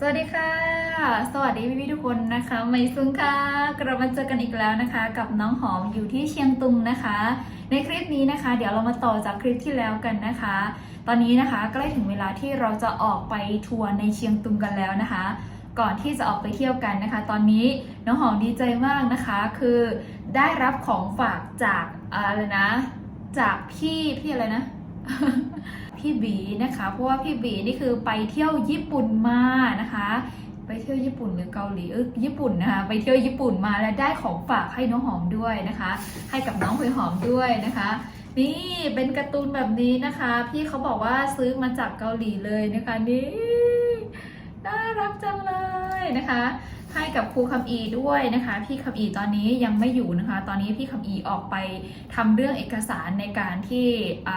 สวัสดีค่ะ สวัสดีพี่ๆทุกคนนะคะ ไม่ซุงค่ะ กลับมาเจอกันอีกแล้วนะคะ กับน้องหอมอยู่ที่เชียงตุงนะคะ ในคลิปนี้นะคะ เดี๋ยวเรามาต่อจากคลิปที่แล้วกันนะคะ ตอนนี้นะคะใกล้ถึงเวลาที่เราจะออกไปทัวร์ในเชียงตุงกันแล้วนะคะ ก่อนที่จะออกไปเที่ยวกันนะคะ ตอนนี้น้องหอมดีใจมากนะคะ คือได้รับของฝากจากอะไรนะ จากพี่พี่อะไรนะ พี่บีนะคะ เพราะว่าพี่บีนี่คือไปเที่ยวญี่ปุ่นมานะคะ ไปเที่ยวญี่ปุ่นหรือเกาหลีเออญี่ปุ่นนะคะไปเที่ยวญี่ปุ่นมาและได้ของฝากให้น้องหอมด้วยนะคะ ให้กับน้องคุยหอมด้วยนะคะนี่เป็นการ์ตูนแบบนี้นะคะ พี่เขาบอกว่าซื้อมาจากเกาหลีเลยนะคะนี่น่ารักจังเลยนะคะ ให้กับครูคำอีด้วยนะคะ พี่คำอีตอนนี้ยังไม่อยู่นะคะ ตอนนี้พี่คำอีออกไปทำเรื่องเอกสารในการที่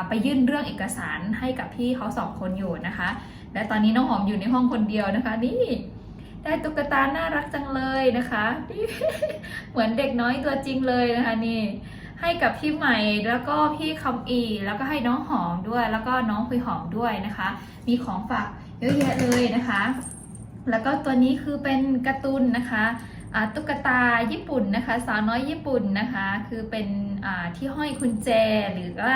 ไปยื่นเรื่องเอกสารให้กับพี่เขาสองคนอยู่นะคะ และตอนนี้น้องหอมอยู่ในห้องคนเดียวนะคะ นี่ได้ตุ๊กตาน่ารักจังเลยนะคะ เหมือนเด็กน้อยตัวจริงเลยนะคะนี่ให้กับพี่ใหม่แล้วก็พี่คำอี แล้วก็ให้น้องหอมด้วย แล้วก็น้องคุยหอมด้วยนะคะ มีของฝากเยอะแยะเลยนะคะ แล้วก็ตัวนี้คือเป็นการ์ตูนนะคะตุ๊กตาญี่ปุ่นนะคะสาวน้อยญี่ปุ่นนะคะ คือเป็นที่ห้อยกุญแจหรือว่า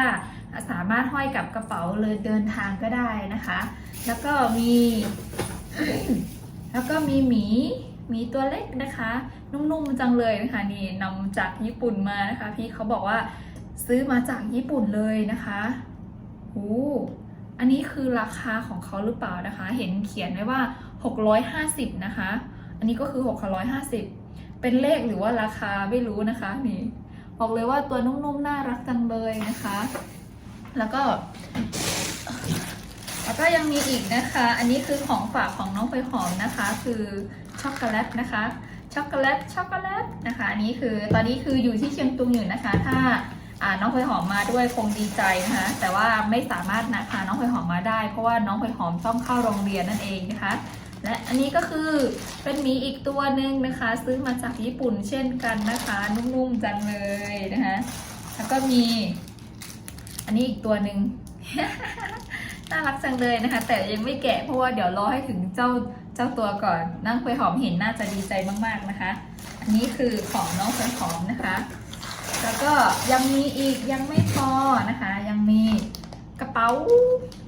สามารถห้อยกับกระเป๋าเลยเดินทางก็ได้นะคะ แล้วก็มีแล้วก็มีหมีหมีตัวเล็กนะคะ นุ่มๆจังเลยนะคะนี่นำจากญี่ปุ่นมานะคะ พี่เขาบอกว่าซื้อมาจากญี่ปุ่นเลยนะคะโอ้อันนี้คือราคาของเขาหรือเปล่านะคะ เห็นเขียนไว้ว่า 650 นะคะ อันนี้ก็คือ 650 เป็นเลขหรือว่าราคาไม่รู้นะคะนี่บอกเลยว่าตัวนุ่มๆน่ารักจังเลยนะคะ แล้วก็ แล้วก็ยังมีอีกนะคะ อันนี้คือของฝากของน้องไฟหอมนะคะ คือช็อกโกแลตนะคะช็อกโกแลตช็อกโกแลตนะคะอันนี้คือตอนนี้คืออยู่ที่เชียงตุงอยู่นะคะ ถ้าอ่าน้องไฟหอมมาด้วยคงดีใจนะคะแต่ว่าไม่สามารถนะพาน้องไฟหอมมาได้ เพราะว่าน้องไฟหอมต้องเข้าโรงเรียนนั่นเองนะคะ และอันนี้ก็คือเป็นหมีอีกตัวหนึ่งนะคะ ซื้อมาจากญี่ปุ่นเช่นกันนะคะ นุ่มๆจังเลยนะคะ แล้วก็มี อันนี้อีกตัวหนึ่งน่ารักจังเลยนะคะ แต่ยังไม่แกะเพราะว่าเดี๋ยวรอให้ถึงเจ้าเจ้าตัวก่อนน้องเฟยหอมเห็นน่าจะดีใจมากๆนะคะ อันนี้คือของน้องเฟยหอมนะคะ แล้วก็ยังมีอีกยังไม่พอนะคะ ยังมี กระเป๋า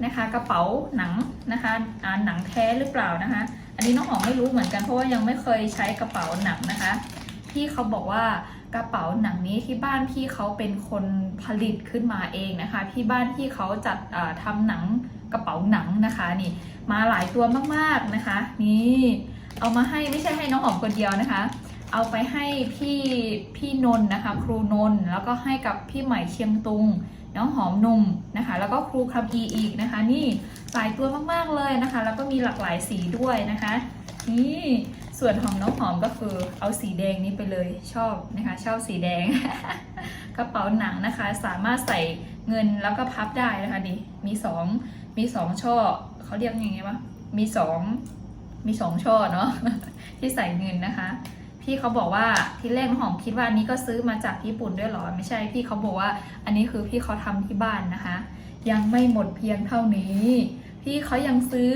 นะคะ กระเป๋าหนังนะคะอ่าหนังแท้หรือเปล่านะคะ อันนี้น้องหอมไม่รู้เหมือนกันเพราะว่ายังไม่เคยใช้กระเป๋าหนังนะคะ พี่เขาบอกว่ากระเป๋าหนังนี้ที่บ้านพี่เขาเป็นคนผลิตขึ้นมาเองนะคะ ที่บ้านพี่เขาจัดอ่าทำหนังกระเป๋าหนังนะคะนี่ มาหลายตัวมากๆนะคะ นี่เอามาให้ไม่ใช่ให้น้องหอมคนเดียวนะคะ เอาไปให้พี่พี่นนท์นะคะ ครูนนท์แล้วก็ให้กับพี่ใหม่เชียงตุง น้องหอมนุ่มนะคะ แล้วก็ครูคำอีอีกนะคะ นี่หลายตัวมากๆเลยนะคะ แล้วก็มีหลากหลายสีด้วยนะคะนี่ส่วนของน้องหอมก็คือเอาสีแดงนี้ไปเลยชอบนะคะชอบสีแดง กระเป๋าหนังนะคะ สามารถใส่เงินแล้วก็พับได้นะคะดิมีสองมีสองช่อเขาเรียกยังไงวะมีสองมีสองช่อเนาะที่ใส่เงินนะคะ พี่เขาบอกว่าที่แรกน้องหอมคิดว่าอันนี้ก็ซื้อมาจากญี่ปุ่นด้วยหรอ ไม่ใช่พี่เขาบอกว่า อันนี้คือพี่เขาทำที่บ้านนะคะ ยังไม่หมดเพียงเท่านี้ พี่เขายังซื้อ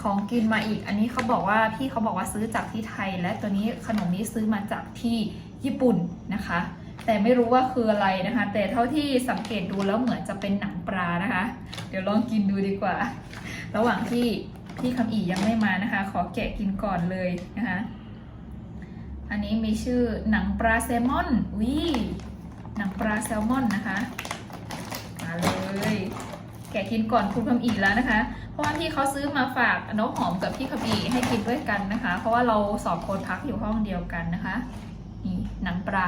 ของกินมาอีก อันนี้เขาบอกว่าพี่เขาบอกว่าซื้อจากที่ไทย และตัวนี้ขนมนี้ซื้อมาจากที่ญี่ปุ่นนะคะ แต่ไม่รู้ว่าคืออะไรนะคะ แต่เท่าที่สังเกตดูแล้วเหมือนจะเป็นหนังปลานะคะ เดี๋ยวลองกินดูดีกว่า ระหว่างที่พี่คำอียังไม่มานะคะ ขอแกะกินก่อนเลยนะคะ อันนี้มีชื่อหนังปลาแซลมอนวิหนังปลาแซลมอนนะคะ มาเลย แกะกินก่อนคุณคำอีแล้วนะคะ เพราะว่าพี่เขาซื้อมาฝากน้องหอมกับพี่คำอีให้กินด้วยกันนะคะ เพราะว่าเราสอบคนพักอยู่ห้องเดียวกันนะคะ นี่หนังปลา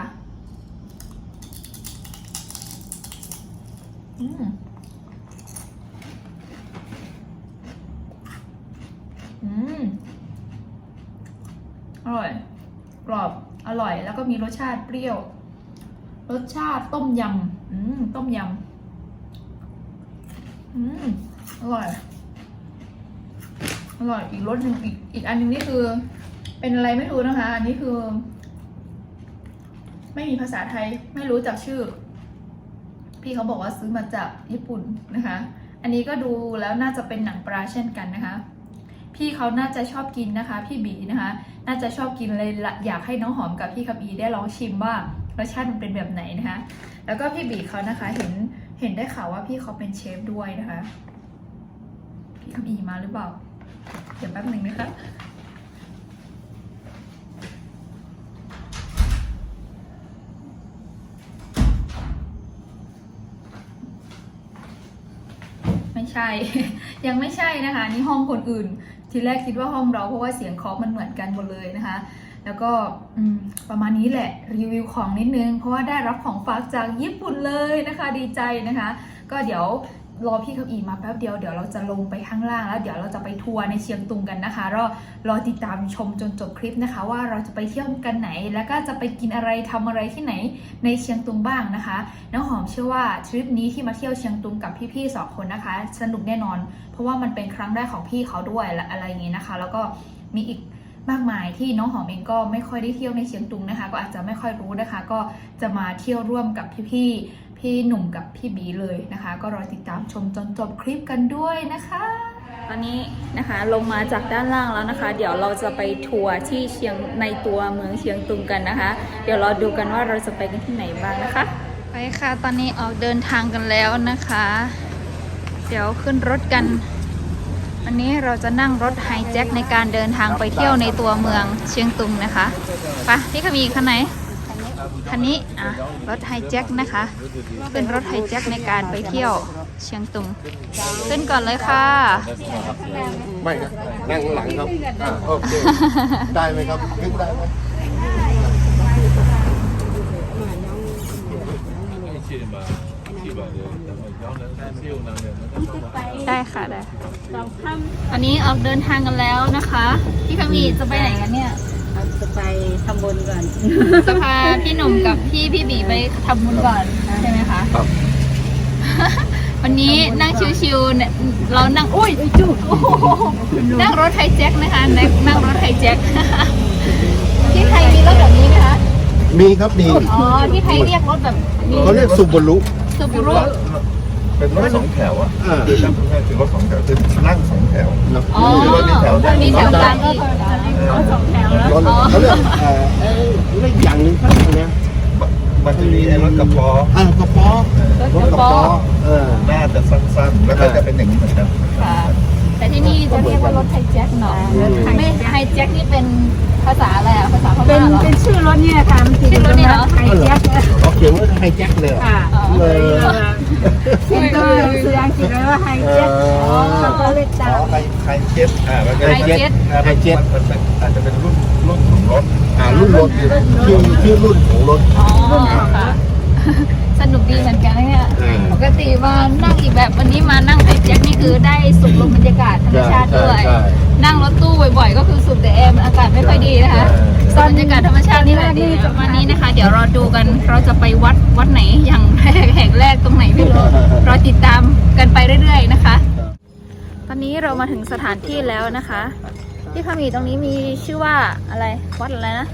อืมอืมอร่อย กรอบอร่อย แล้วก็มีรสชาติเปรี้ยว รสชาติต้มยำอืมต้มยำอืมอร่อย อร่อยอีกรสหนึ่งอีกอีกอันหนึงนี่คือ เป็นอะไรไม่รู้นะคะ อันนี้คือ ไม่มีภาษาไทยไม่รู้จักชื่อ พี่เขาบอกว่าซื้อมาจากญี่ปุ่นนะคะ อันนี้ก็ดูแล้วน่าจะเป็นหนังปลาเช่นกันนะคะ พี่เขาน่าจะชอบกินนะคะ พี่บีนะคะ น่าจะชอบกินเลยอยากให้น้องหอมกับพี่คำอีได้ลองชิมว่ารสชาติมันเป็นแบบไหนนะคะ แล้วก็พี่บีเขานะคะเห็นเห็นได้ข่าวว่าพี่เขาเป็นเชฟด้วยนะคะ พี่คำอีมาหรือเปล่าเดี๋ยวแป๊บหนึ่งนะคะไม่ใช่ ยังไม่ใช่นะคะ นี่ห้องคนอื่น ทีแรกคิดว่าห้องเราเพราะว่าเสียงเคาะมันเหมือนกันหมดเลยนะคะ แล้วก็ประมาณนี้แหละรีวิวของนิดนึง เพราะว่าได้รับของฝากจากญี่ปุ่นเลยนะคะ ดีใจนะคะ ก็เดี๋ยว รอพี่เขาอีมาแป๊บเดียวเดี๋ยวเราจะลงไปข้างล่างแล้วเดี๋ยวเราจะไปทัวร์ในเชียงตุงกันนะคะรอรอติดตามชมจนจบคลิปนะคะ ว่าเราจะไปเที่ยวกันไหน แล้วก็จะไปกินอะไรทำอะไรที่ไหนในเชียงตุงบ้างนะคะน้องหอมเชื่อว่าทริปนี้ที่มาเที่ยวเชียงตุงกับพี่ๆสองคนนะคะ สนุกแน่นอน เพราะว่ามันเป็นครั้งแรกของพี่เขาด้วยและอะไรอย่างนี้นะคะ แล้วก็มีอีกมากมายที่น้องหอมเองก็ไม่ค่อยได้เที่ยวในเชียงตุงนะคะ ก็อาจจะไม่ค่อยรู้นะคะ ก็จะมาเที่ยวร่วมกับพี่ๆ พี่หนุ่มกับพี่บีเลยนะคะ ก็รอติดตามชมจนจบคลิปกันด้วยนะคะ ตอนนี้นะคะลงมาจากด้านล่างแล้วนะคะ เดี๋ยวเราจะไปทัวร์ที่เชียงในตัวเมืองเชียงตุงกันนะคะ เดี๋ยวเราดูกันว่าเราจะไปกันที่ไหนบ้างนะคะ ไปค่ะตอนนี้ออกเดินทางกันแล้วนะคะ เดี๋ยวขึ้นรถกันวันนี้เราจะนั่งรถไฮแจ็คในการเดินทางไปเที่ยวในตัวเมืองเชียงตุงนะคะไปะพี่ขมีคันไหน คันนี้อะรถไฮแจ็คนะคะ เป็นรถไฮแจ็คในการไปเที่ยวเชียงตุงขึ้นก่อนเลยค่ะ ไม่ครับนั่งข้างหลังครับอ่าโอเคได้ไหมครับขึ้นได้ไหมได้ค่ะได้อันนี้ออกเดินทางกันแล้วนะคะ พี่ขมีจะไปไหนกันเนี่ยเรา จะไปทำบุญก่อน จะพาพี่หนุ่มกับพี่พี่บีไปทำบุญก่อนใช่ไหมคะ ครับ วันนี้นั่งชิวๆเนี่ยเรานั่งอุ้ยจุกโอ้โหนั่งรถไฮแจ็คนะคะนั่งนั่งรถไฮแจ็คที่ไทยมีรถแบบนี้ไหมคะมีครับมีอ๋อที่ไทยเรียกรถแบบนี้เขาเรียกซูบารุซูบูรุ เป็นรถสองแถวอะอ่าคือจำง่ายๆคือรถสองแถวคือนั่งสองแถวอ๋อคือรถมีแถวด้านมีแถวกลางอีกเอาสองแถวแล้วรถเขาเรียกเอ่อเอ่อเรียกอย่างหนึ่งเขาเรียกอะไรนะมันจะมีไอ้รถกระป๋ออ่ากระป๋อรถกระป๋อเออ หน้าจะสั้นๆ แล้วก็จะเป็นอย่างนี้เหมือนกันค่ะ แต่ที่นี่จะเรียกว่ารถไฮแจ็คเนาะรถไฮไม่ไฮแจ็คนี่เป็นภาษาอะไรอะภาษาพเป็ม่านเหรอ เป็นชื่อรถเนี่ยค่ะมันชื่อรถนี่เหรอ ไฮแจ็คเขาเขียนว่าไฮแจ็คเลยเหรอค่ะอ๋อเลย ซึ่งก็สื่ออังกฤษแล้วว่าไฮแจ็คอ๋อเขาก็เลยอ๋ตาอมไฮไฮเจ็ตอ่ามันก็ไฮเจ็ตอ่ามันมันเป็นอาจจะเป็นรุ่นรุ่นของรถอ่ารุ่นรถชื่อชื่อรุ่นของรถอ๋อค่ะสนุกดีเหมือนกันนะเนี่ยอ่า ปกติมานั่งอีกแบบวันนี้มานั่งไฮแจ็คนี่คือได้สูดลมบรรยากาศธรรมชาติด้วยใช่ใช่ นั่งรถตู้บ่อยๆ ก็คือสูดแต่แอร์มันอากาศไม่ค่อยดีนะคะ สูดบรรยากาศธรรมชาตินี่แหละดีวันนี้นะคะ เดี๋ยวเราดูกันเราจะไปวัดวัดไหนอย่างแรกแห่งแรกตรงไหนไม่รู้รอติดตามกันไปเรื่อย ๆ นะคะ ตอนนี้เรามาถึงสถานที่แล้วนะคะ ที่พามีตรงนี้มีชื่อว่าอะไรวัดอะไรนะ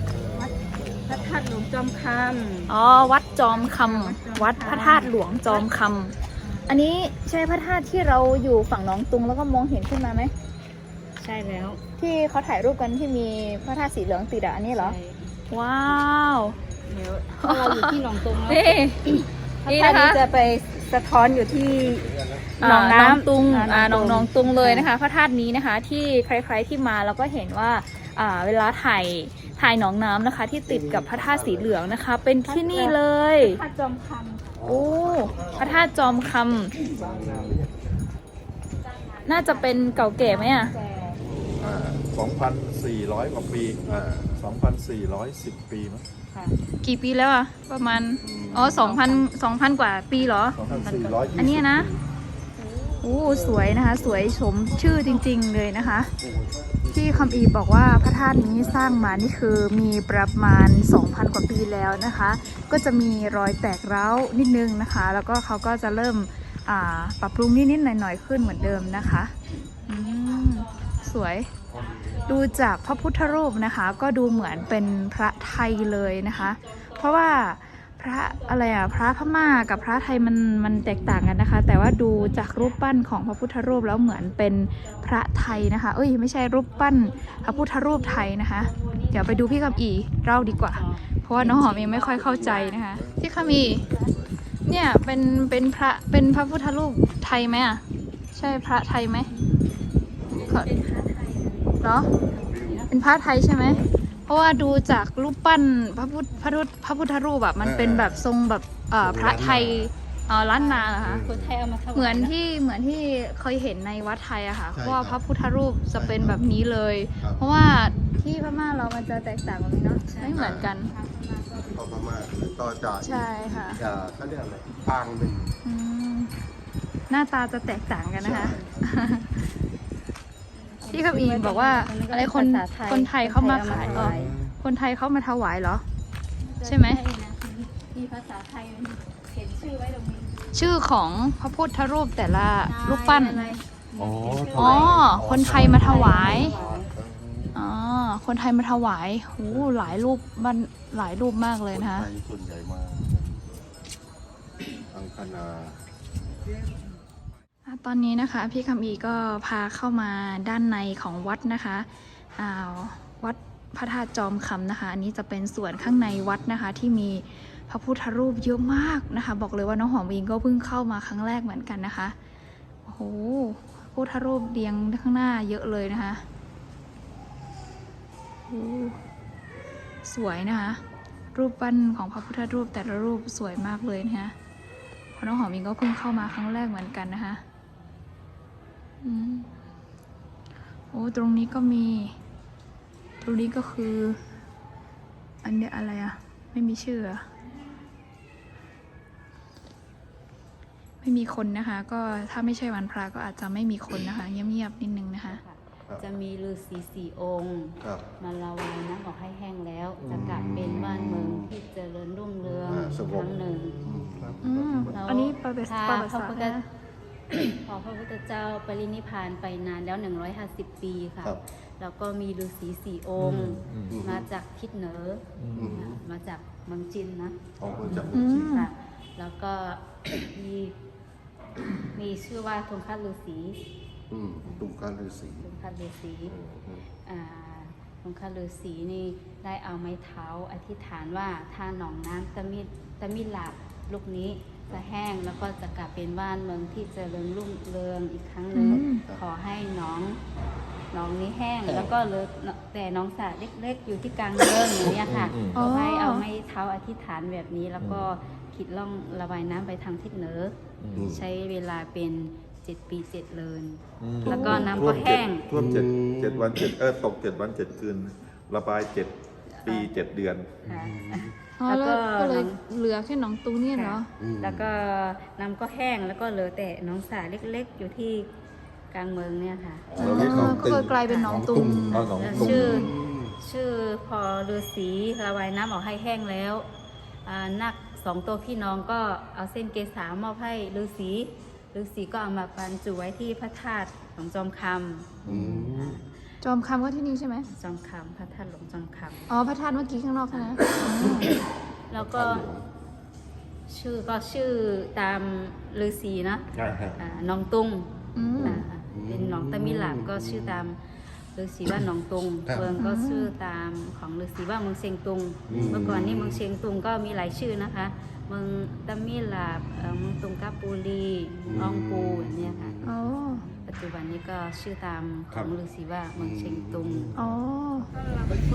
พระธาตุหลวงจอมคอ๋อวัดจอมคำวัดพระธาตุหลวงจอมคำอันนี้ใช่พระธาตุที่เราอยู่ฝั่งหนองตุงแล้วก็มองเห็นขึ้นมาไหมำ ใช่แล้วที่เขาถ่ายรูปกันที่มีพระธาตุสีเหลืองติดอะอันนี้เหรอ ใช่ว้าวแล้วเราอยู่ที่หนองตรงแล้วนี่ พระนี่ธานะตุคะ นี้จะไปสะท้อนอยู่ที่ หนอ่าองหนองน้ำตุงอ่าหนองหนองตุงเลยใช่นะคะพระธาตุนี้นะคะที่ใครๆที่มาแล้วก็เห็นว่าอ่าเวลาถ่ายถ่ายหนองน้ำนะคะ ที่ติดกับพระธาตุสีเหลืองนะคะ เป็นที่นี่เลยพระธาตุจอมคำโอ้พระธาตุจอมคำน่าจะเป็นเก่าแก่ไหมอะอ่า 2,400 กว่าปีอ่า2,410 ปีมั้ง ค่ะ กี่ปีแล้วอะ ประมาณ อ๋อสองพันสองพันกว่าปีเหรอ 2,420อันเนี้ยนะ โอ้สวยนะคะ สวยสมชื่อจริง ๆ เลยนะคะ ที่คำอีบอกว่าพระธาตุนี้สร้างมานี่คือมีประมาณ 2,000 กว่าปีแล้วนะคะ ก็จะมีรอยแตกร้าวนิดนึงนะคะ แล้วก็เขาก็จะเริ่มอ่าปรับปรุงนิดๆหน่อยๆขึ้นเหมือนเดิมนะคะ อืม สวย ดูจากพระพุทธรูปนะคะ ก็ดูเหมือนเป็นพระไทยเลยนะคะ เพราะว่าพระอะไรอะพระพม่ากับพระไทยมันมันแตกต่างกันนะคะ แต่ว่าดูจากรูปปั้นของพระพุทธรูปแล้วเหมือนเป็นพระไทยนะคะ เอ้ยไม่ใช่รูปปั้นพระพุทธรูปไทยนะคะ เดี๋ยวไปดูพี่คำอีเล่าดีกว่า เพราะว่าน้องหอมเองไม่ค่อยเข้าใจนะคะพี่คำอีเนี่ยเป็นเป็นพระเป็นพระพุทธรูปไทยไหมอะใช่พระไทยไหม ขอเหรอเป็นพระไทยใช่ไหม เพราะว่าดูจากรูปปั้นพระพุทธพระพุทธพระพุทธรูปแบบมันเป็นแบบทรงแบบเอ่อพระไทยเอ่อล้านนาเหรอคะคนไทยเอามาถวายเหมือนที่เหมือนที่เคยเห็นในวัดไทยอะค่ะใช่เพราะว่าครับพระพุทธรูปจะเป็นแบบนี้เลยครับเพราะว่าที่พม่าเรามันจะแตกต่างกันเนาะไม่เหมือนกันเขาพม่าคือต่อจากใช่ค่ะอ่าเขาเรียกอะไรปางหนึ่งอืมหน้าตาจะแตกต่างกันนะคะ พี่คำอีบอกว่าอะไรคนคนไทยเขามาขายอ๋อคนไทยเขามาถวายเหรอ ใช่ไหม มีภาษาไทยเขียนชื่อไว้ตรงนี้ชื่อของพระพุทธรูปแต่ละรูปปั้นอะไรอ๋ออ๋อคนไทยมาถวาย อ๋อ คนไทยมาถวายโหหลายรูปมันหลายรูปมากเลยนะคะไทยส่วนใหญ่มาอังคณาอะ ตอนนี้นะคะพี่คำอีก็พาเข้ามาด้านในของวัดนะคะาวัดพระธาตุจอมคำนะคะ อันนี้จะเป็นส่วนข้างในวัดนะคะ ที่มีพระพุทธรูปเยอะมากนะคะ บอกเลยว่าน้องหอมเองก็เพิ่งเข้ามาครั้งแรกเหมือนกันนะคะโอ้โหพระพุทธรูปเรียงข้างหน้าเยอะเลยนะคะสวยนะคะ รูปปั้นของพระพุทธรูปแต่ละรูปสวยมากเลยนะคะเพราะน้องหอมเองก็เพิ่งเข้ามาครั้งแรกเหมือนกันนะคะ โอ้ตรงนี้ก็มี ตรงนี้ก็คือ อันเนี้ยอะไรอะไม่มีชื่ออะไม่มีคนนะคะ ก็ถ้าไม่ใช่วันพระก็อาจจะไม่มีคนนะคะ เงียบๆนิดนึงนะคะจะมีฤาษีสี่องค์ ครับ มาละวายน้ำออกให้แห้งแล้ว จะกลับเป็นบ้านเมืองที่เจริญรุ่งเรืองอ่าสอีกงคบ รั้งหนึ่งอืมครับ อืม แล้วอันนี้ประวัติถ้าประวัติพระศาสตพุทร์ธนะ พอพระพุทธเจ้าปรินิพพานไปนานแล้ว 150 ปีค่ะ ครับ แล้วก็มีฤาษีสี่องค์ อืมมาจากทิศเหนือออืมมาจากเมืองจีนนะของคนจากอืเมืองจีนมค่ะ แล้วก็ มีมีชื่อว่าทงคัตฤาษีอืมตุงการฤาษีทงคัตฤาษีอืมอ่าทงคัตฤาษีนี่ได้เอาไม้เท้าอธิษฐานว่าถ้าหนองน้ำตะมิดตะมิดหลาบลูกนี้ จะแห้งแล้วก็จะกลับเป็นบ้านเมืองที่เจริญรุ่งเรืองอีกครั้งหนึ่งอืม ขอให้หน้องหน้องนี้แห้ง แล้วก็เหลอแต่น้องสาเล็กๆ อยู่ที่กลางเมืองอย่างเนี้ยค่ะอืมขอให้เอาไม้เท้าอธิษฐานแบบนี้ แล้วก็คิดล่องระบายน้ำไปทางทิศเหนือออืมใช้เวลาเป็นเจ็ดปีเจ็ดเลิน อืมแล้วก็น้ำก็แห้ง ท่วมเจ็ดอืมเจ็ดวันเจ็ดเออตกเจ็ดวันเจ็ดคืน ระบายเจ็ดปีเจ็ดเดือน ค่ะ อ๋อแล้วก็แล้วก็เลยเหลือแค่หนองตูเนี่ยเหรอ อืมแล้วก็น้ำก็แห้งแล้วก็เหลือแต่หน้องสาเล็กๆ อยู่ที่กลางเมืองเนี่ยค่ะ เราเรียกหนองก็เลยกลายเป็นหนองตุงเอาหนองตุงชื่อ ชื่อพอฤาษีระบายน้ำออกให้แห้งแล้วอ่านักสองตัวพี่น้องก็เอาเส้นเกษามอบให้ฤาษีฤาษีก็เอามาบรรจุไว้ที่พระธาตุหลวงจอมคอืม จอมคำก็ที่นี่ใช่ไหมำจอมคำพระธาตุหลวงจอมคอ๋อพระธาตุเมื่อกี้ข้างนอกใช่ไหมำแล้วก็ ชื่อก็ชื่อตามฤาษีนะอ่าฮะ อ่าน้องตุงอืม อ่าเป็นหนองตะมิหลามก็ชื่อตามฤาษีว่าหนองตุงครับ เมืองก็ชื่อตามของฤาษีว่าเมืองเชียงตุง อืม เมื่อก่อนนี่เมืองเชียงตุงก็มีหลายชื่อนะคะ เมืองตะมิหลาบเอ่อเมืองตุงกาปูรีอองปูอย่างเนี้ยค่ะอ๋อ ปัจจุบันนี้ก็ชื่อตามขครัอบงฤาษีว่าเมืองเชียงตุงอ๋อ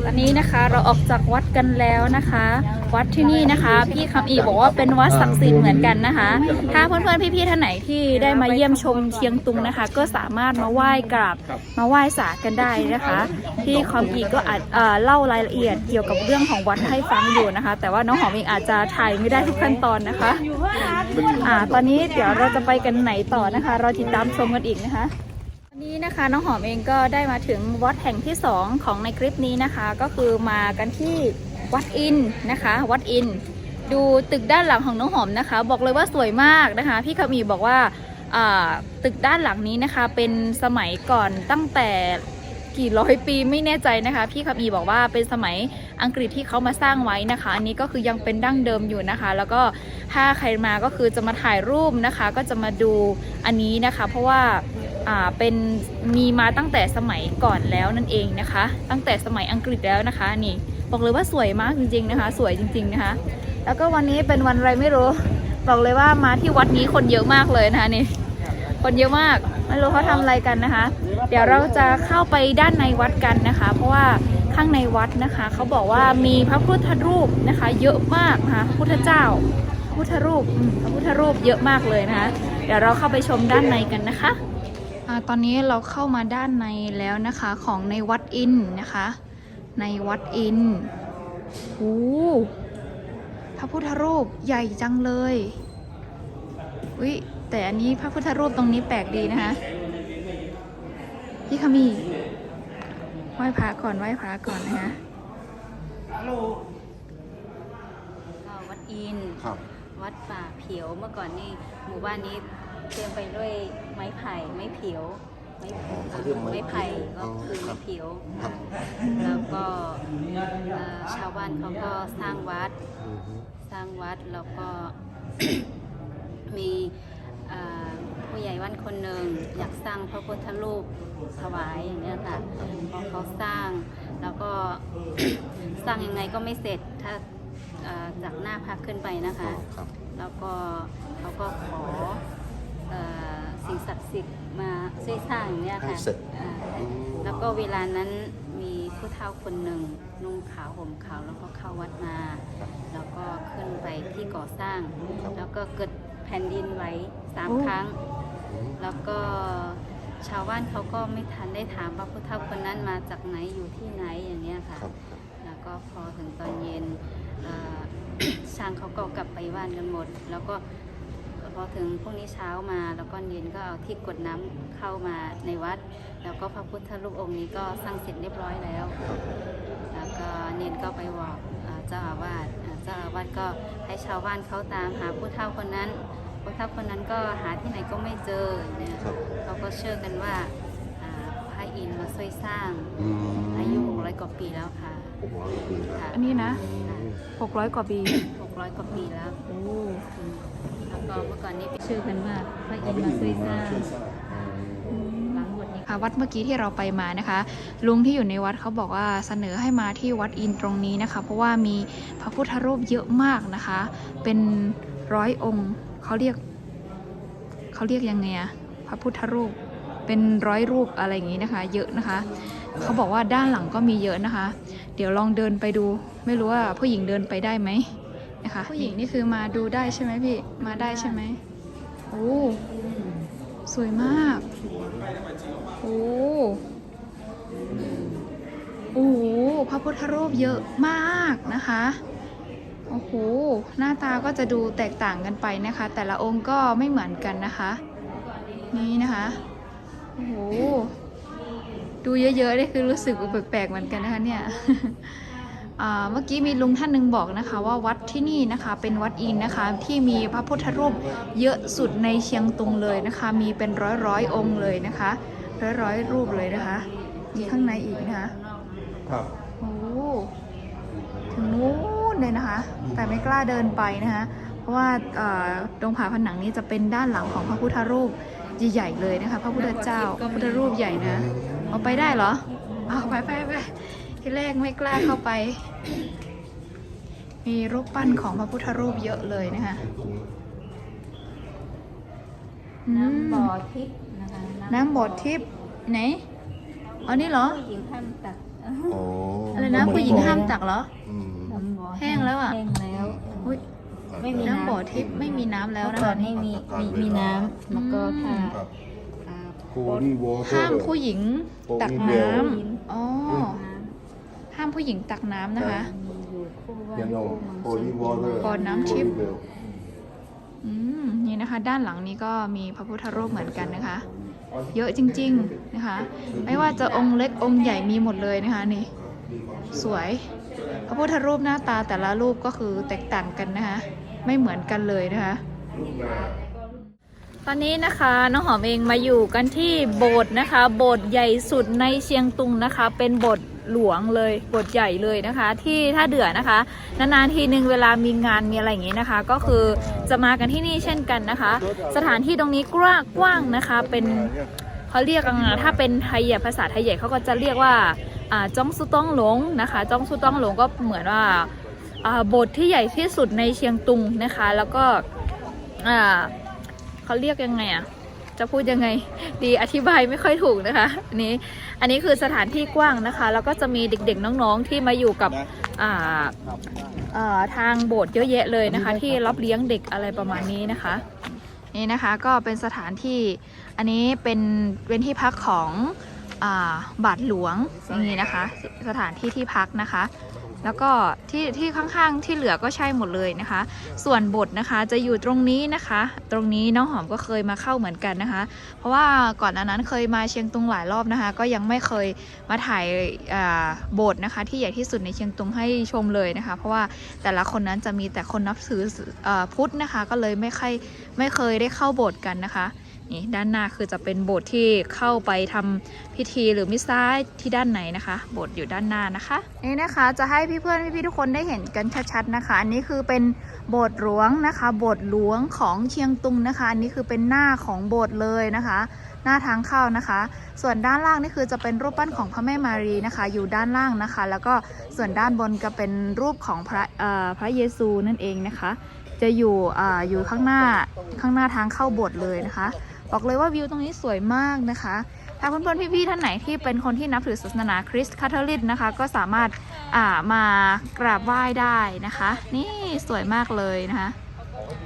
ตอนนี้นะคะเราออกจากวัดกันแล้วนะคะ วัดที่นี่นะคะ พี่คำอีบอกว่าเป็นวัดศักดิ์สิทธิ์เหมือนกันนะคะ ถ้าเพื่อนๆพี่ๆท่านไหนที่ได้มาเยี่ยมชมเชียงตุงนะคะ ก็สามารถมาไหว้กราบมาไหว้สากันได้นะคะพี่คำอีก็อาจเอ่อเล่ารายละเอียดเกี่ยวกับเรื่องของวัดให้ฟังอยู่นะคะ แต่ว่าน้องหอมเองอาจจะถ่ายไม่ได้ทุกขั้นตอนนะคะอ่าตอนนี้เดี๋ยวเราจะไปกันไหนต่อนะคะ เราติดตามชมกันอีกนะคะวันนี้นะคะน้องหอมเองก็ได้มาถึงวัดแห่งที่ 2 ของในคลิปนี้นะคะ ก็คือมากันที่วัดอินนะคะ วัดอิน ดูตึกด้านหลังของน้องหอมนะคะ บอกเลยว่าสวยมากนะคะ พี่ขมีบอกว่าตึกด้านหลังนี้นะคะ เป็นสมัยก่อนตั้งแต่กี่ร้อยปีไม่แน่ใจนะคะ พี่คำอีบอกว่าเป็นสมัยอังกฤษที่เขามาสร้างไว้นะคะ อันนี้ก็คือยังเป็นดั้งเดิมอยู่นะคะ แล้วก็ถ้าใครมาก็คือจะมาถ่ายรูปนะคะ ก็จะมาดูอันนี้นะคะ เพราะว่า เป็นมีมาตั้งแต่สมัยก่อนแล้วนั่นเองนะคะ ตั้งแต่สมัยอังกฤษแล้วนะคะนี่บอกเลยว่าสวยมากจริงๆนะคะ สวยจริง ๆนะคะ แล้วก็วันนี้เป็นวันอะไรไม่รู้บอกเลยว่ามาที่วัดนี้คนเยอะมากเลยนะคะนี่คนเยอะมากไม่รู้เขาทำอะไรกันนะคะ เดี๋ยวเราจะเข้าไปด้านในวัดกันนะคะ เพราะว่าข้างในวัดนะคะเขาบอกว่ามีพระพุทธรูปนะคะ เยอะมากนะคะพุทธเจ้าพุทธรูปพระพุทธรูปเยอะมากเลยนะคะ เดี๋ยวเราเข้าไปชมด้านในกันนะคะ ตอนนี้เราเข้ามาด้านในแล้วนะคะของในวัดอินนะคะ ในวัดอินโอ้พระพุทธรูปใหญ่จังเลยอุ้ยแต่อันนี้พระพุทธรูปตรงนี้แปลกดีนะคะพี่ขมีไหว้พระก่อนไหว้พระก่อนนะคะก็วัดอิน ครับ วัดป่าเผียวเมื่อก่อนนี่หมู่บ้านนี้ เต็มไปด้วยไม้ไผ่ไม้เผียวไม้อ๋อเขาเรียกไม้ไม้ไผ่เผียวก็คืออ๋อครัไม้บเผียวครับแล้วก็เอ่อชาวบ้านเขาก็สร้างวัดอือฮึสร้างวัดแล้วก็มีเอ่อผู้ใหญ่บ้านคนหนึ่งอยากสร้างพระพุทธรูปถวายอย่างเงี้ยค่ะพอเขาสร้างแล้วก็สร้างยังไงก็ไม่เสร็จถ้าเอ่อจากหน้าพักขึ้นไปนะคะครับแล้วก็เขาก็ขอ เอ่อสิ่งศักดิ์สิทธิ์มาช่วยสร้างอย่างเงี้ยให้ค่ะเสร็จ อ่าอืมแล้วก็เวลานั้นมีผู้เฒ่าคนหนึ่งนุ่งขาวห่มขาวแล้วก็เข้าวัดมาแล้วก็ขึ้นไปที่ก่อสร้างแล้วก็เกิดแผ่นดินไหวสามโอ้ครั้ง อืมแล้วก็ชาวบ้านเขาก็ไม่ทันได้ถามว่าผู้เฒ่าคนนั้นมาจากไหนอยู่ที่ไหนอย่างเงี้ยค่ะ ครับแล้วก็พอถึงตอนเย็นเอ่อ ช่างเขาก็กลับไปบ้านกันหมด แล้วก็พ อถึงพรุ่งนี้เช้ามา แล้วก็เย็นก็เอาที่กดน้ำเข้ามาในวัด แล้วก็พระพุทธรูปองค์นี้ก็สร้างเสร็จเรียบร้อยแล้ว แล้วก็เนนก็ไปบอกเอ่อเจ้าอาวาสเอ่อเจ้าอาวาสก็ให้ชาวบ้านเขาตามหาผู้เฒ่าคนนั้นผู้เฒ่าคนนั้นก็หาที่ไหนก็ไม่เจอเนี่ยครับเขาก็เชื่อกันว่าอ่าพระอินทร์มาช่วยสร้างอืมอายุ600กว่าปีแล้วค่ะหกร้อยกว่าปีค่ะอันนี้นะ600กว่าปี600กว่าปีแล้วโอ้อืมแล้ว ก็เมื่อก่อนนี้ไปชื่อกันว่าพระอินทร์มาช่วยสร้างหลังหมดนี้ค่ะวัดเมื่อกี้ที่เราไปมานะคะ ลุงที่อยู่ในวัดเขาบอกว่าเสนอให้มาที่วัดอินตรงนี้นะคะ เพราะว่ามีพระพุทธรูปเยอะมากนะคะ เป็นร้อยองค์เขาเรียกเขาเรียกยังไงอะพระพุทธรูปเป็นร้อยรูปอะไรอย่างนี้นะคะ เยอะนะคะเขาบอกว่าด้านหลังก็มีเยอะนะคะ เดี๋ยวลองเดินไปดู ไม่รู้ว่าผู้หญิงเดินไปได้ไหม นะคะผู้หญิงนี่คือมาดูได้ใช่ไหมพี่ มาได้ใช่ไหมโอ้สวยมากโอ้โอ้โหพระพุทธรูปเยอะมากนะคะโอ้โหหน้าตาก็จะดูแตกต่างกันไปนะคะ แต่ละองค์ก็ไม่เหมือนกันนะคะ นี่นะคะโอ้โหดูเยอะๆนี่คือรู้สึกแปลกๆเหมือนกันนะคะเนี่ย เมื่อกี้มีลุงท่านหนึ่งบอกนะคะว่าวัดที่นี่นะคะเป็นวัดอินนะคะที่มีพระพุทธรูปเยอะสุดในเชียงตุงเลยนะคะ มีเป็นร้อยร้อยๆองค์เลยนะคะร้อยร้อยๆรูปเลยนะคะมีข้างในอีกนะคะครับโอ้ถึงนู้นเลยนะคะ แต่ไม่กล้าเดินไปนะคะเพราะว่าเอ่อตรงผาผนังนี้จะเป็นด้านหลังของพระพุทธรูปใหญ่ๆเลยนะคะ พระพุทธเจ้าพระพุทธรูปใหญ่นะเอาไปได้เหรอเอาไปไปไป ที่แรกไม่กล้าเข้าไป มีรูปปั้นของพระพุทธรูปเยอะเลยนะคะอืมน้ำบ่อทิพย์นะคะน้ำบอดทิพย์ไหนอ๋อนี่เหรอผู้หญิงห้ามตักอ๋ออะไรนะผู้หญิงห้ามตักเหรออืมน้ำบ่อแห้งแล้วอะแห้งแล้วอุ๊ยไม่มีน้ำบ่อทิพย์ไม่มีน้ำแล้วเมื่อนะก่อคะนให้มีมีมีน้ำแล้วก็ถ้าครับอ่าโฮลี่วอเตอร์ห้ามผู้หญิงตักโอ้ยน้เดี๋ยวำอ๋อน้ ห้ามผู้หญิงตักน้ำนะคะำมีอยู่คู่บ้านเปียโนคู่เมืองโฮลี่วอเตอร์บ่อน้ำทิพย์ Holy Well อืมนี่นะคะ ด้านหลังนี้ก็มีพระพุทธรูปเหมือนกันนะคะ เยอะจริง ๆนะคะ ไม่ว่าจะองค์เล็กองค์ใหญ่มีหมดเลยนะคะนี่ สวย พระพุทธรูปหน้าตาแต่ละรูปก็คือแตกต่างกันนะคะ ไม่เหมือนกันเลยนะคะ ตอนนี้นะคะน้องหอมเองมาอยู่กันที่โบสถ์นะคะ โบสถ์ใหญ่สุดในเชียงตุงนะคะ เป็นโบสถ์ หลวงเลยบสถ์ใหญ่เลยนะคะ ที่ท่าเดือนะคะ นานๆทีหนึ่งเวลามีงานมีอะไรอย่างนี้นะคะ ก็คือจะมากันที่นี่เช่นกันนะคะ สถานที่ตรงนี้กว้างกว้างนะคะ เป็นเขาเรียกกันนะถ้าเป็นไทยอ่ภาษาไทยใหญ่เขาก็จะเรียกว่าจ้องสุต้องหลงนะคะจ้องสุต้องหลงก็เหมือนว่าบสถ์ที่ใหญ่ที่สุดในเชียงตุงนะคะ แล้วก็เขาเรียกยังไงอะ จะพูดยังไงดีอธิบายไม่ค่อยถูกนะคะอันนี้อันนี้คือสถานที่กว้างนะคะ แล้วก็จะมีเด็กๆน้องๆที่มาอยู่กับอ่าอ่าทางโบสถ์เยอะแยะเลยนะคะ ที่รับเลี้ยงเด็กอะไรประมาณนี้นะคะ นี่นะคะก็เป็นสถานที่อันนี้เป็นเป็นที่พักของอาบาทหลวงอย่างนี้นะคะ สถานที่ที่พักนะคะ แล้วก็ที่ที่ข้างๆที่เหลือก็ใช่หมดเลยนะคะ ส่วนบทนะคะจะอยู่ตรงนี้นะคะ ตรงนี้น้องหอมก็เคยมาเข้าเหมือนกันนะคะ เพราะว่าก่อนหน้านั้นเคยมาเชียงตุงหลายรอบนะคะ ก็ยังไม่เคยมาถ่ายโบสถ์นะคะ ที่ใหญ่ที่สุดในเชียงตุงให้ชมเลยนะคะ เพราะว่าแต่ละคนนั้นจะมีแต่คนนับถือออพุทธนะคะ ก็เลยไม่ค่อยไม่เคยได้เข้าโบสถ์กันนะคะ นี่ด้านหน้าคือจะเป็นโบสถ์ที่เข้าไปทำพิธีหรือมิสซาที่ด้านไหนนะคะ โบสถ์อยู่ด้านหน้านะคะนี่นะคะจะให้พี่เพื่อนพี่ๆทุกคนได้เห็นกันชัดๆนะคะ อันนี้คือเป็นโบสถ์หลวงนะคะ โบสถ์หลวงของเชียงตุงนะคะอันนี้คือเป็นหน้าของโบสถ์เลยนะคะ หน้าทางเข้านะคะ ส่วนด้านล่างนี่คือจะเป็นรูปปั้นของพระแม่มารีนะคะ อยู่ด้านล่างนะคะ แล้วก็ส่วนด้านบนก็เป็นรูปของพระเอ่อพระเยซูนั่นเองนะคะ จะอยู่อ่าอยู่ข้างหน้าข้างหน้าทางเข้าโบสถ์เลยนะคะ บอกเลยว่าวิวตรงนี้สวยมากนะคะ ถ้าเพื่อนๆพี่ๆท่านไหนที่เป็นคนที่นับถือศาสนาคริสต์คาทอลิกนะคะ ก็สามารถอ่ามากราบไหว้ได้นะคะ นี่สวยมากเลยนะคะ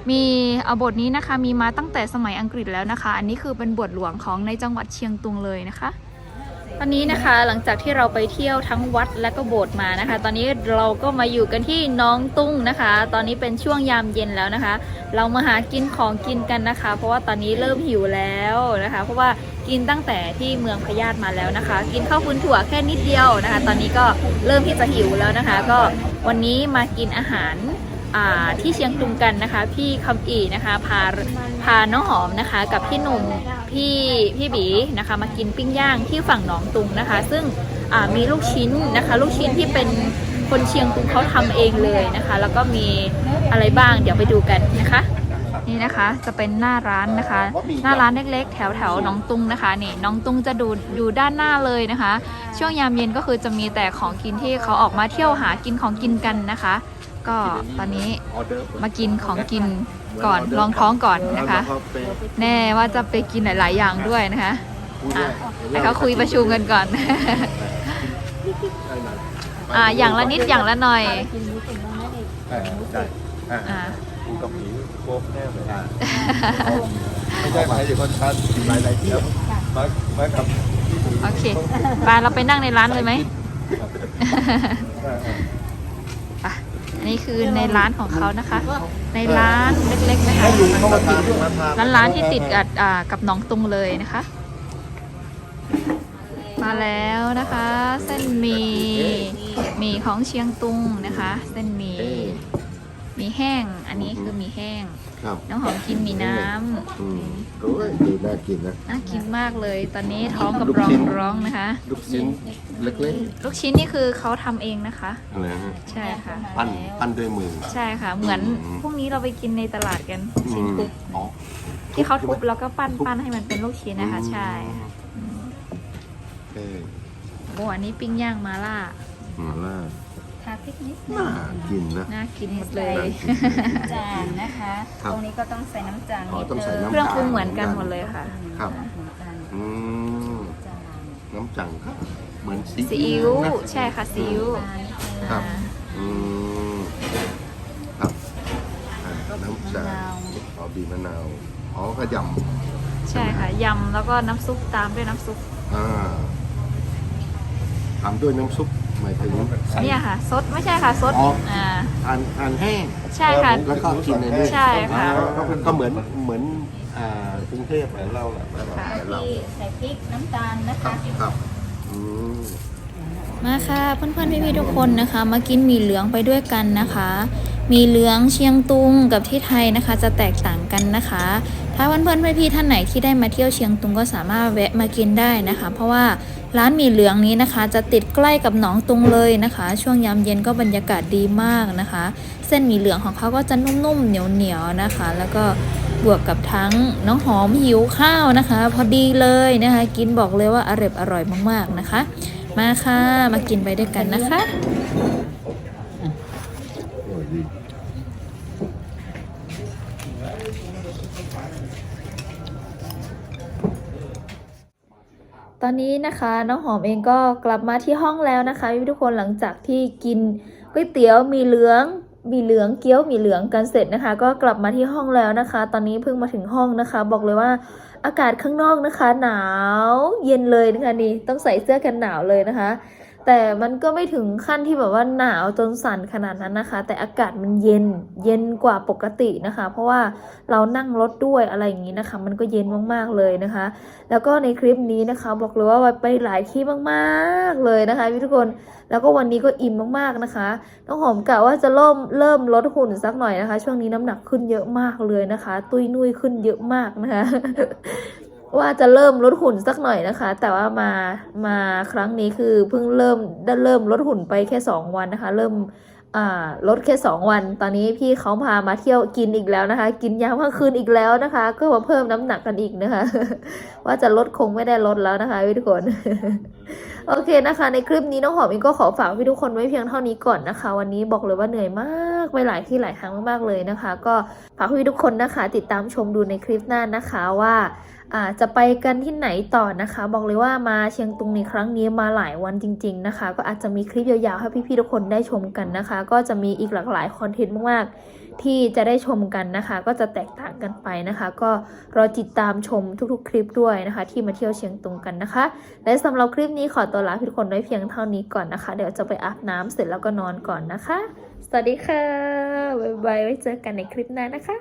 มีเอาบทนี้นะคะมีมาตั้งแต่สมัยอังกฤษแล้วนะคะ อันนี้คือเป็นบทหลวงของในจังหวัดเชียงตุงเลยนะคะ ตอนนี้นะคะหลังจากที่เราไปเที่ยวทั้งวัดและก็โบสถ์มานะคะ ตอนนี้เราก็มาอยู่กันที่น้องตุ้งนะคะ ตอนนี้เป็นช่วงยามเย็นแล้วนะคะ เรามาหากินของกินกันนะคะ เพราะว่าตอนนี้เริ่มหิวแล้วนะคะ เพราะว่ากินตั้งแต่ที่เมืองพะยาดมาแล้วนะคะ กินข้าวปุ้นถั่วแค่นิดเดียวนะคะ ตอนนี้ก็เริ่มที่จะหิวแล้วนะคะ ก็วันนี้มากินอาหารที่เชียงตุงกันนะคะ พี่คำอีนะคะพาพาน้องหอมนะคะ กับพี่หนุ่ม พี่พี่บีนะคะมากินปิ้งย่างที่ฝั่งหนองตุงนะคะ ซึ่งมีลูกชิ้นนะคะ ลูกชิ้นที่เป็นคนเชียงตุงเขาทำเองเลยนะคะ แล้วก็มีอะไรบ้างเดี๋ยวไปดูกันนะคะ นี่นะคะจะเป็นหน้าร้านนะคะ หน้าร้านเล็กๆ แถวแถวน้องตุงนะคะนี่น้องตุงจะดูอยู่ด้านหน้าเลยนะคะ ช่วงยามเย็นก็คือจะมีแต่ของกินที่เขาออกมาเที่ยวหากินของกินกันนะคะ ก็ตอนนี้มากินของกิน ก่อนลองท้องก่อนนะคะ แน่ว่าจะไปกินหลายๆอย่างด้วยนะคะอะให้เขาคุยประชุมกันก่อน อ่าอย่างละนิดอย่างละหน่อยใช่อ่าอ่ากูกับผีโคบแน่เลยอ่าไม่ใช่หมายถึงคนชัดหลายหลายๆเที่ยวมามากับโอเคไปเราไปนั่งในร้านเลยไหมอ่าอ่าไปอั นนี้คือในร้านของเขานะคะ ในร้านเล็กๆนะคะให้ลุงเข้ามากินด้วยร้านร้านที่ติดกับอ่ากับหนองตุงเลยนะคะ มาแล้วนะคะ เส้นหมีหมีของเชียงตุงนะคะ เส้นหมีหมีแห้งอันนี้คือหมีแห้ง ครับน้องหอมกินหมีน้อืมโอ้ยดูน่ากินนะำน่ากินมากเลย ตอนนี้ท้องกับลูกร้อชิ้งน ร้องนะคะ ลูกชิ้นเล็กลูกชิ้นนี่คือเขาทำเองนะคะ ๆอะไรฮะใช่ค่ะ ปั้นปั้นด้วยมือ ใช่ค่ะ เหมือนอืม พรุ่งนี้เราไปกินในตลาดกันอืชิ้นมทุบอ๋อ ที่เขาทุบแล้วก็ปั้นปั้นให้มันเป็นลูกชิ้นนะคะ ใช่ค่ะเอ้ยโอ้อันนี้ปิ้งย่างมาล่ามาล่า ทาพริกนิดนึน่างกินนะ น่ากินหมดเลยน่ากินน่ากินจานนะคะ ครับตรงนี้ก็ต้องใส่น้ำจานอ๋อต้องใส่น้ำเครื่องปรุงเหมือนกันหมดเลยค่ะ ครับน้ำจานอืมจานน้ำจังครับ เหมือนซีซีอิ๊วนะ ใช่ค่ะซีอิ๊วครับ อ่าอืมครับอ่าน้ำจังอ๋อบีบมะนาวอ๋อกระยใช่ค่ะยำแล้วก็น้ำซุปตามด้วยน้ำซุปำอ่าทำด้วยน้ำซุป หมายถึงใส่เนี่ยค่ะซดไม่ใช่ค่ะซดอ๋ออ่า ทานทานแห้งใช่ค่ะ แล้วก็กินในนี้ใช่ค่ะอ๋อก็ก็เหมือนเหมือนอ่ากรุงเทพเหมือนเราแหละเหมือนค่ะเราที่ใส่พริกน้ำตาลนะครัคะ บครับอืม มาค่ะเพื่อนๆพี่ๆทุกคนนะคะ มากินหมี่เหลืองไปด้วยกันนะคะ มีเหลืองเชียงตุงกับที่ไทยนะคะ จะแตกต่างกันนะคะ ถ้าเพื่อนๆพี่ๆท่านไหนที่ได้มาเที่ยวเชียงตุงก็สามารถแวะมากินได้นะคะ เพราะว่าร้านหมี่เหลืองนี้นะคะ จะติดใกล้กับหนองตุงเลยนะคะ ช่วงยามเย็นก็บรรยากาศดีมากนะคะ เส้นหมี่เหลืองของเขาก็จะนุ่มๆเหนียวๆนะคะ แล้วก็บวกกับทั้งน้องหอมหิวข้าวนะคะ พอดีเลยนะคะ กินบอกเลยว่าอร่อยอร่อยมากๆนะคะ มาค่ะ มากินไปด้วยกันนะคะ ตอนนี้นะคะน้องหอมเองก็กลับมาที่ห้องแล้วนะคะพี่ทุกคนหลังจากที่กินก๋วยเตี๋ยวมีเหลืองมีเหลืองเกี๊ยวมีเหลืองกันเสร็จนะคะ ก็กลับมาที่ห้องแล้วนะคะ ตอนนี้เพิ่งมาถึงห้องนะคะ บอกเลยว่า อากาศข้างนอกนะคะ หนาวเย็นเลยนะคะนี่ต้องใส่เสื้อกันหนาวเลยนะคะ แต่มันก็ไม่ถึงขั้นที่แบบว่าหนาวจนสั่นขนาดนั้นนะคะ แต่อากาศมันเย็นเย็นกว่าปกตินะคะ เพราะว่าเรานั่งรถด้วยอะไรอย่างนี้นะคะ มันก็เย็นมากๆเลยนะคะ แล้วก็ในคลิปนี้นะคะ บอกเลยว่าไปหลายที่มากๆเลยนะคะพี่ทุกคนแล้วก็วันนี้ก็อิ่มมากๆนะคะน้องหอมกะว่าจะเริ่มเริ่มลดหุ่นสักหน่อยนะคะ ช่วงนี้น้ำหนักขึ้นเยอะมากเลยนะคะ ตุยนุยขึ้นเยอะมากนะคะ ว่าจะเริ่มลดหุ่นสักหน่อยนะคะ แต่ว่ามามาครั้งนี้คือเพิ่งเริ่มได้เริ่มลดหุ่นไปแค่ 2 วันนะคะ เริ่มลดแค่ 2 วัน ตอนนี้พี่เขาพามาเที่ยวกินอีกแล้วนะคะ กินยามค่ำคืนอีกแล้วนะคะ ก็มาเพิ่มน้ำหนักกันอีกนะคะ ว่าจะลดคงไม่ได้ลดแล้วนะคะพี่ทุกคน โอเคนะคะ ในคลิปนี้น้องหอมเองก็ขอฝากพี่ทุกคนไว้เพียงเท่านี้ก่อนนะคะ วันนี้บอกเลยว่าเหนื่อยมากไปหลายที่หลายครั้งมากๆเลยนะคะ ก็ฝากพี่ทุกคนนะคะ ติดตามชมดูในคลิปหน้านะคะว่า อ่าจะไปกันที่ไหนต่อนะคะ บอกเลยว่ามาเชียงตุงในครั้งนี้มาหลายวันจริง ๆนะคะ ก็อาจจะมีคลิปยาวๆให้พี่ๆทุกคนได้ชมกันนะคะ ก็จะมีอีกหลากหลายคอนเทนต์มากๆ ที่จะได้ชมกันนะคะ ก็จะแตกต่างกันไปนะคะ ก็รอติดตามชมทุกๆ คลิปด้วยนะคะ ที่มาเที่ยวเชียงตุงกันนะคะ และสำหรับคลิปนี้ขอตัวลาทุกคนไว้เพียงเท่านี้ก่อนนะคะ เดี๋ยวจะไปอาบน้ำเสร็จแล้วก็นอนก่อนนะคะ สวัสดีค่ะบ๊ายบายไว้เจอกันในคลิปหน้านะคะ